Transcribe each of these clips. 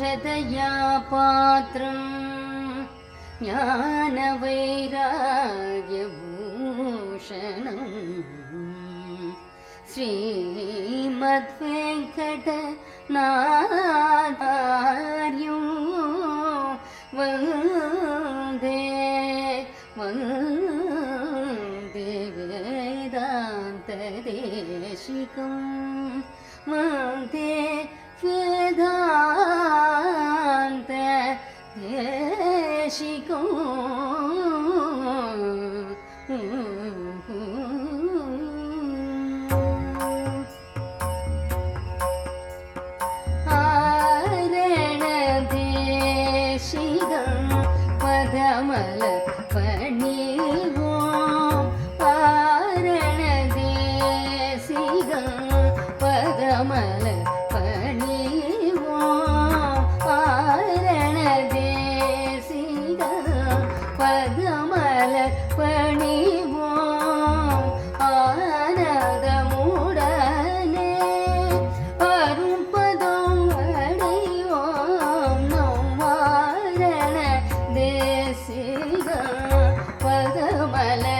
अक्षतया पात्रं ज्ञानवैराग्यभूषणं श्रीमद्वेङ्कटनादार्यो वन्दे वन्दे वेदान्तदेशिकं वन्दे ഉപദേശിക്കും പദമല പണിവോ പാരണദേശികം പദമല பதுமலை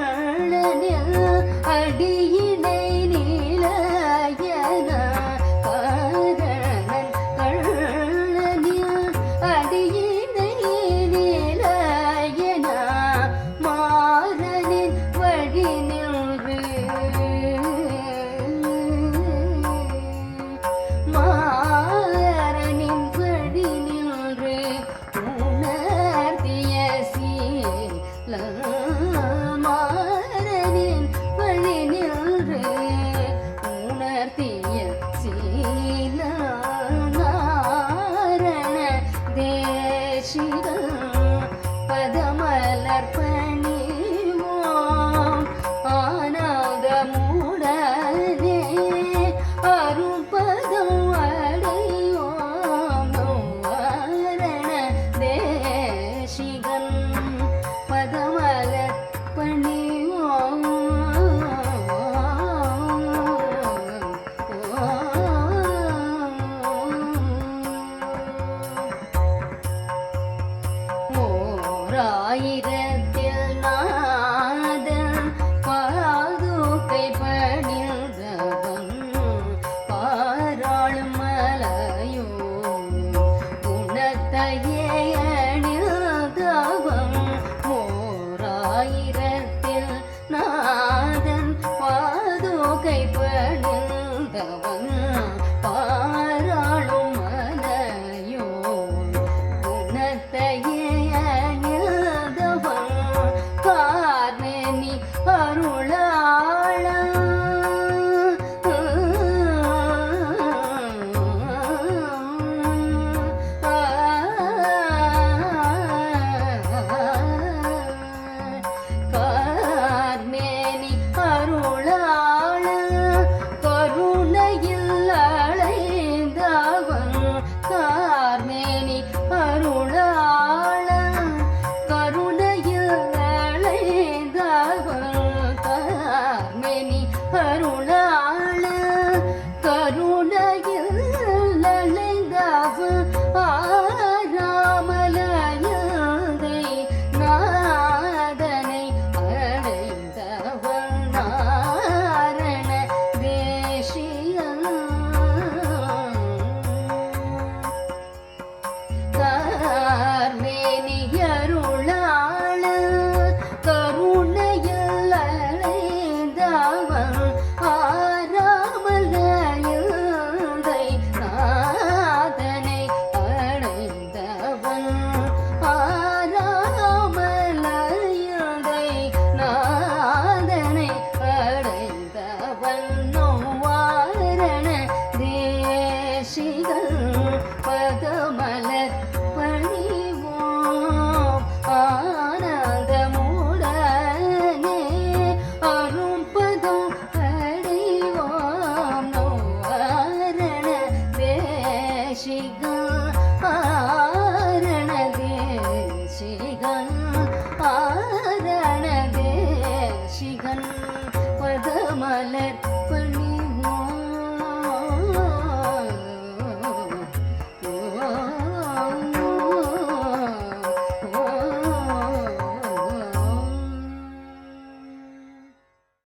妈妈。